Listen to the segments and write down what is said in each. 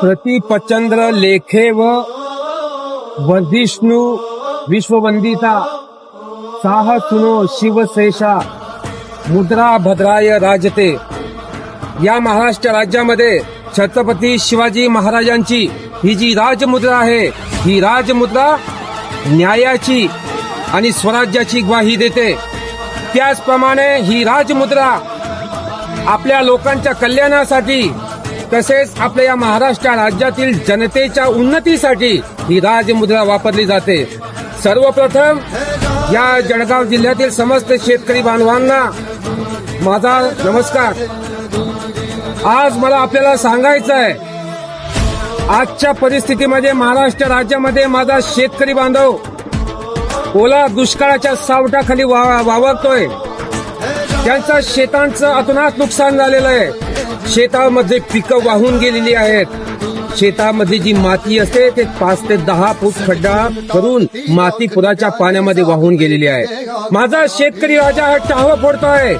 प्रतिपचंद्र लेखे व वधिष्णू विश्ववंदिता साह सुनो शिवशेषा मुद्रा भद्राय राजते. या महाराष्ट्र राज्यामध्ये छत्रपती शिवाजी महाराजांची ही जी राजमुद्रा आहे ही राजमुद्रा न्यायाची आणि स्वराज्याची ग्वाही देते. त्याचप्रमाणे ही राजमुद्रा आपल्या लोकांच्या कल्याणासाठी तसेच आपल्या या महाराष्ट्र राज्यातील जनतेच्या उन्नतीसाठी ही राजमुद्रा वापरली जाते. सर्वप्रथम या जळगाव जिल्ह्यातील समस्त शेतकरी बांधवांना माझा नमस्कार. आज मला आपल्याला सांगायचं आहे आजच्या परिस्थितीमध्ये महाराष्ट्र राज्यामध्ये माझा शेतकरी बांधव ओला दुष्काळाच्या सावटाखाली वा- वावरतोय. त्यांचं शेतांचं अतुनात नुकसान झालेलं आहे. शेतामध्ये पिकं वाहून गेलेली आहेत. शेतामध्ये जी माती असते ते पाच ते दहा फूट खड्डा करून माती पुराच्या पाण्यामध्ये वाहून गेलेली आहे. माझा शेतकरी राजा हा टाहवा फोडतोय.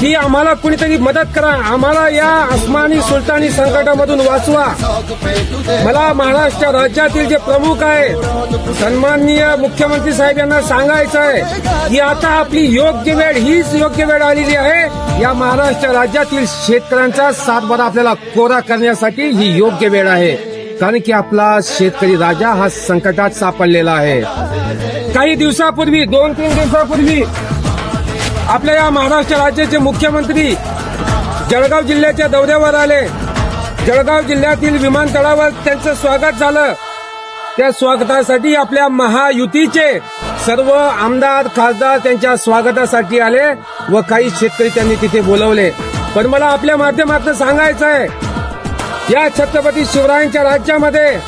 की आम्हाला कुणीतरी मदत करा. आम्हाला या अस्मानी सुलतानी संकटामधून वाचवा. मला महाराष्ट्र राज्यातील जे प्रमुख आहे सन्माननीय मुख्यमंत्री साहेब यांना सांगायचं आहे की आता आपली योग्य वेळ हीच योग्य वेळ आलेली आहे. या महाराष्ट्र राज्यातील शेतकऱ्यांचा सातबारा आपल्याला कोरा करण्यासाठी ही योग्य वेळ आहे. कारण की आपला शेतकरी राजा हा संकटात सापडलेला आहे. काही दिवसापूर्वी दोन तीन दिवसापूर्वी आपल्या या महाराष्ट्र राज्याचे मुख्यमंत्री जळगाव जिल्ह्याच्या दौऱ्यावर आले. जळगाव जिल्ह्यातील विमानतळावर त्यांचं स्वागत झालं. त्या स्वागतासाठी आपल्या महायुतीचे सर्व आमदार खासदार त्यांच्या स्वागतासाठी आले व काही शेतकरी त्यांनी तिथे बोलवले. पण मला आपल्या माध्यमातून सांगायचं आहे या छत्रपती शिवरायांच्या राज्यामध्ये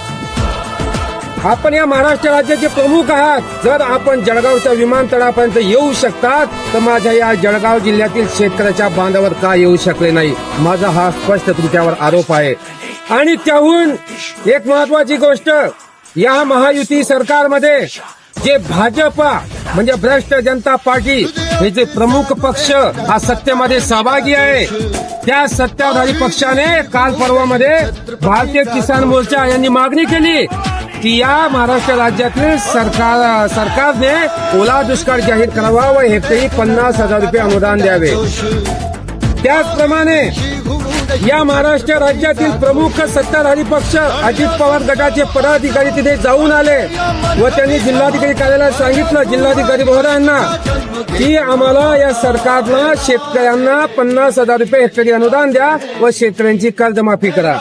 आपण या महाराष्ट्र राज्याचे प्रमुख आहात. जर आपण जळगावच्या विमानतळापर्यंत येऊ शकतात तर माझ्या या जळगाव जिल्ह्यातील शेतकऱ्याच्या बांधावर का येऊ शकले नाही? माझा हा स्पष्ट तुमच्यावर आरोप आहे. आणि त्याहून एक महत्वाची गोष्ट या महायुती सरकारमध्ये जे भाजपा म्हणजे भ्रष्ट जनता पार्टी हे जे प्रमुख पक्ष हा सत्तेमध्ये सहभागी आहे. त्या सत्ताधारी पक्षाने काल पर्वामध्ये भारतीय किसान मोर्चा यांनी मागणी केली. की या महाराष्ट्र राज्यातील सरकार सरकारने ओला दुष्काळ जाहीर करावा व हेक्टरी पन्नास हजार रुपये अनुदान द्यावे. त्याचप्रमाणे या महाराष्ट्र राज्यातील प्रमुख सत्ताधारी पक्ष अजित पवार गटाचे पदाधिकारी तिथे जाऊन आले व त्यांनी जिल्हाधिकारी कार्यालयात सांगितलं. जिल्हाधिकारी महोदयांना की आम्हाला या सरकारनं शेतकऱ्यांना पन्नास हजार रुपये हेक्टरी अनुदान द्या व शेतकऱ्यांची कर्जमाफी करा.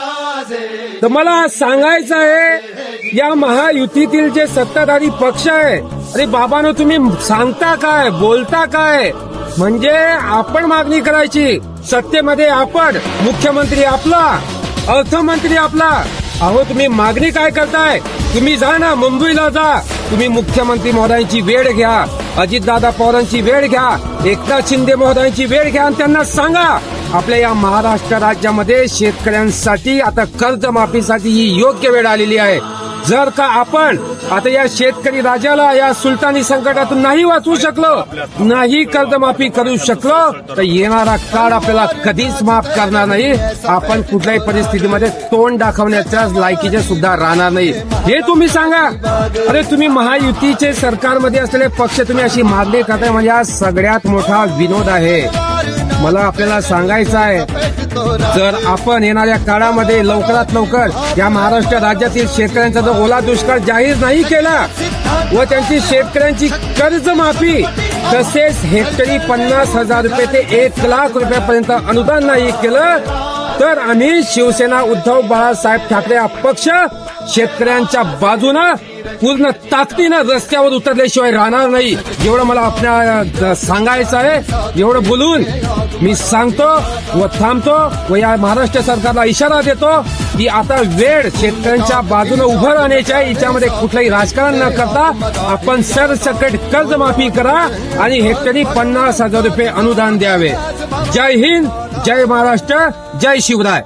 तर मला सांगायचं आहे या महायुतीतील जे सत्ताधारी पक्ष आहे अरे बाबानो तुम्ही सांगता काय बोलता काय? म्हणजे आपण मागणी करायची. सत्तेमध्ये आपण मुख्यमंत्री आपला अर्थमंत्री आपला. अहो तुम्ही मागणी काय करताय? तुम्ही जा ना मुंबईला जा. तुम्ही मुख्यमंत्री महोदयांची वेळ घ्या. अजितदादा पवारांची वेळ घ्या. एकनाथ शिंदे महोदयांची वेळ घ्या आणि त्यांना सांगा. आपल्या या महाराष्ट्र राज्यामध्ये शेतकऱ्यांसाठी आता कर्जमाफीसाठी ही योग्य वेळ आलेली आहे. जर का आपण आता या शेतकरी राजाला या सुलतानी संकटातून नाही वाचवू शकलो नाही कर्जमाफी करू शकलो तर येणारा काळ आपल्याला कधीच माफ करणार नाही. आपण कुठल्याही परिस्थितीमध्ये तोंड दाखवण्याच्या लायकीचे सुद्धा राहणार नाही. हे तुम्ही सांगा. अरे तुम्ही महायुतीचे सरकारमध्ये असलेले पक्ष तुम्ही अशी मागणी करताय म्हणजे हा सगळ्यात मोठा विनोद आहे. मला आपल्याला सांगायचं आहे जर आपण येणाऱ्या काळामध्ये लवकरात लवकर या महाराष्ट्र राज्यातील शेतकऱ्यांचा जो ओला दुष्काळ जाहीर नाही केला व त्यांची शेतकऱ्यांची कर्जमाफी तसेच हेक्टरी पन्नास हजार रुपये ते एक लाख रुपयापर्यंत अनुदान नाही केलं तर आम्ही शिवसेना उद्धव बाळासाहेब ठाकरे अपक्ष शेतकऱ्यांच्या बाजूनं पूर्ण ताकदीनं रस्त्यावर उतरल्याशिवाय राहणार नाही. एवढं मला आपल्या सांगायचं आहे. एवढं बोलून मी सांगतो व थांबतो व या महाराष्ट्र सरकारला इशारा देतो की आता वेळ शेतकऱ्यांच्या बाजूने उभं राहण्याची आहे. याच्यामध्ये कुठलंही राजकारण न करता आपण सरसकट कर्जमाफी करा आणि हेक्टरी पन्नास हजार रुपये अनुदान द्यावे. जय हिंद जय महाराष्ट्र जय शिवराय.